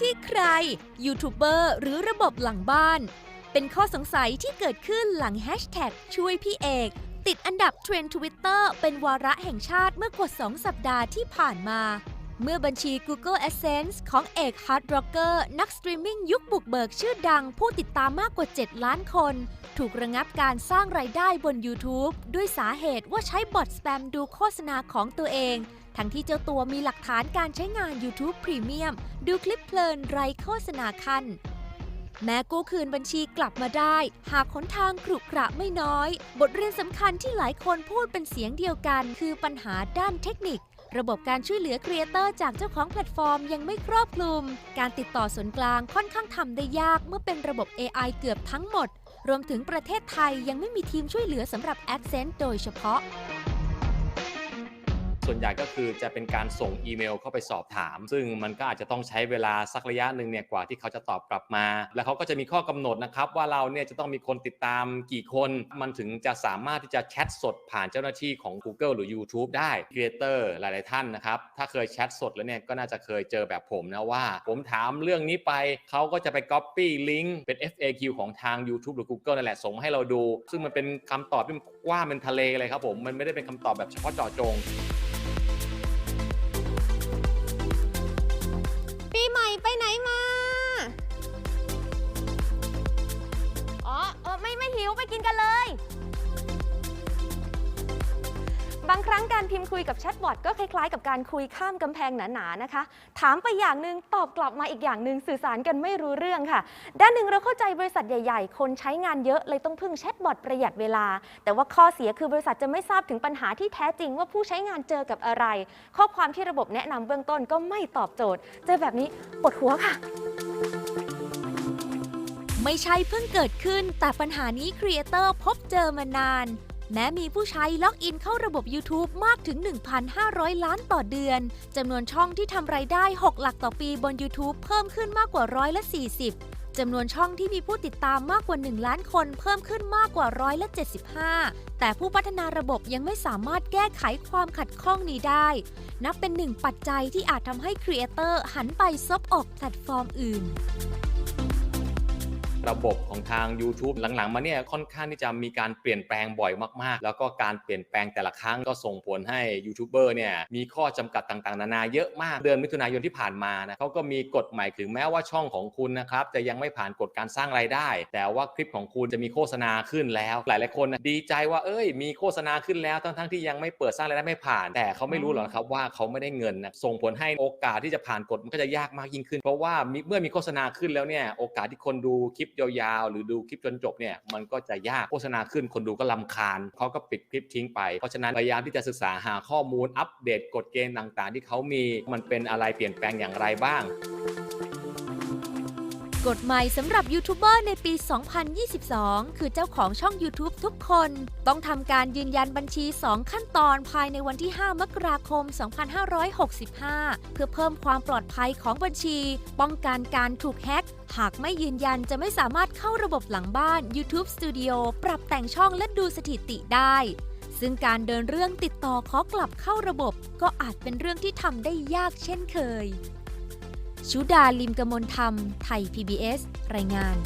ที่ใคร ยูทูบเบอร์หรือระบบหลังบ้าน เป็นข้อสงสัยที่เกิดขึ้นหลังแฮชแท็กช่วยพี่เอก ติดอันดับเทรนด์ทวิตเตอร์เป็นวาระแห่งชาติเมื่อกว่า 2 สัปดาห์ที่ผ่านมาเมื่อบัญชี Google AdSense ของเอก Hard Rocker นักสตรีมมิ่งยุคบุกเบิกชื่อดังผู้ติดตามมากกว่า 7 ล้านคน ถูกระงับการสร้างรายได้บน YouTube ด้วยสาเหตุว่าใช้บอทสแปมดูโฆษณาของตัวเอง ทั้งที่เจ้าตัวมีหลักฐานการใช้งาน YouTube Premium ดูคลิปเพลินไร้โฆษณาคัน แม้กู้คืนบัญชีกลับมาได้ หากหนทางขรุขระไม่น้อย บทเรียนสำคัญที่หลายคนพูดเป็นเสียงเดียวกัน คือปัญหาด้านเทคนิค ระบบการช่วยเหลือครีเอเตอร์จากเจ้าของแพลตฟอร์มยังไม่ครอบคลุม การติดต่อส่วนกลางค่อนข้างทำได้ยากเมื่อเป็นระบบ AI เกือบทั้งหมด รวมถึงประเทศไทยยังไม่มีทีมช่วยเหลือสำหรับ Accent โดยเฉพาะ ส่วนใหญ่ก็คือจะเป็นการส่งอีเมลเข้าไปสอบถาม ซึ่งมันก็อาจจะต้องใช้เวลาสักระยะหนึ่งเนี่ยกว่าที่เขาจะตอบกลับมา แล้วเขาก็จะมีข้อกำหนดนะครับว่าเราเนี่ยจะต้องมีคนติดตามกี่คน มันถึงจะสามารถที่จะแชทสดผ่านเจ้าหน้าที่ของ Google หรือ YouTube ได้ครีเอเตอร์หลาย ๆ ท่านนะครับ ถ้าเคยแชทสดแล้วเนี่ยก็น่าจะเคยเจอแบบผมนะว่า ผมถามเรื่องนี้ไปเขาก็จะไป Copy ลิงก์เป็น FAQ ของทาง YouTube หรือ Google นั่นแหละส่งให้เราดู ซึ่งมันเป็นคำตอบที่กว้างเป็นทะเลเลยครับผมมันไม่ได้เป็นคำตอบแบบเฉพาะเจาะจง อไม่ไม่หิวไปกินกันเลย บางครั้งการพิมพ์คุยกับแชทบอทก็คล้ายๆ กับการคุยข้ามกำแพงหนาๆนะคะ ถามไปอย่างหนึ่งตอบกลับมาอีกอย่างหนึ่งสื่อสารกันไม่รู้เรื่องค่ะ ด้านหนึ่งเราเข้าใจบริษัทใหญ่ๆ คนใช้งานเยอะเลยต้องพึ่งแชทบอทประหยัดเวลา แต่ว่าข้อเสียคือบริษัทจะไม่ทราบถึงปัญหาที่แท้จริงว่าผู้ใช้งานเจอกับอะไร ข้อความที่ระบบแนะนำเบื้องต้นก็ไม่ตอบโจทย์ เจอแบบนี้ปวดหัวค่ะ ไม่ใช่เพิ่งเกิดขึ้น แต่ปัญหานี้ครีเอเตอร์พบเจอมานาน แม้มีผู้ใช้ล็อกอินเข้าระบบ YouTube มากถึง 1,500 ล้านต่อเดือน จำนวนช่องที่ทำไรายได้ 6 หลักต่อปีบน YouTube เพิ่มขึ้นมากกว่าร้อยละ40 จำนวนช่องที่มีผู้ติดตามมากกว่า 1 ล้านคนเพิ่มขึ้นมากกว่าร้อยละ75 แต่ผู้พัฒนาระบบยังไม่สามารถแก้ไขความขัดข้องนี้ได้ นับเป็นหนึ่งปัจจัยที่อาจทำให้ครีเอเตอร์หันไปซบออกแพลตฟอร์มอื่น ระบบของทาง YouTube หลังๆ มาเนี่ยค่อนข้างที่จะมีการเปลี่ยนแปลงบ่อยมากๆ แล้วก็การเปลี่ยนแปลงแต่ละครั้งก็ส่งผลให้ยูทูบเบอร์เนี่ยมีข้อจำกัดต่างๆ นานาเยอะมากเดือนมิถุนายนที่ผ่านมานะเขาก็มีกฎใหม่ถึงแม้ว่าช่องของคุณนะครับจะยังไม่ผ่านกฎการสร้างรายได้ แต่ว่าคลิปของคุณจะมีโฆษณาขึ้นแล้ว หลายๆคนดีใจว่าเอ้ย มีโฆษณาขึ้นแล้วทั้งๆที่ยังไม่เปิดสร้างรายได้ไม่ผ่าน แต่เขาไม่รู้หรอกครับว่าเขาไม่ได้เงินนะส่งผลให้โอกาสที่จะผ่านกฎมันก็จะยากมากยิ่งขึ้น เพราะว่าเมื่อมีโฆษณาขึ้นแล้วเนี่ยโอกาสที่คนดูคลิปยาวๆ หรือดูคลิปจนจบเนี่ยมันก็จะยากโฆษณาขึ้นคนดูก็ลำคาญเขาก็ปิดคลิปทิ้งไป เพราะฉะนั้นพยายามที่จะศึกษาหาข้อมูลอัปเดตกฎเกณฑ์ต่างๆ ที่เขามีมันเป็นอะไรเปลี่ยนแปลงอย่างไรบ้าง กฎใหม่สำหรับยูทูบเบอร์ในปี 2022 คือเจ้าของช่อง YouTube ทุกคน ต้องทำการยืนยันบัญชี 2 ขั้นตอนภายในวันที่ 5 มกราคม 2565 เพื่อเพิ่มความปลอดภัยของบัญชี ป้องกันการถูกแฮ็ก หากไม่ยืนยันจะไม่สามารถเข้าระบบหลังบ้าน YouTube Studio ปรับแต่งช่องและดูสถิติได้ ซึ่งการเดินเรื่องติดต่อขอกลับเข้าระบบ ก็อาจเป็นเรื่องที่ทำได้ยากเช่นเคย ชุดาลิมกมลธรรม ไทย PBS รายงาน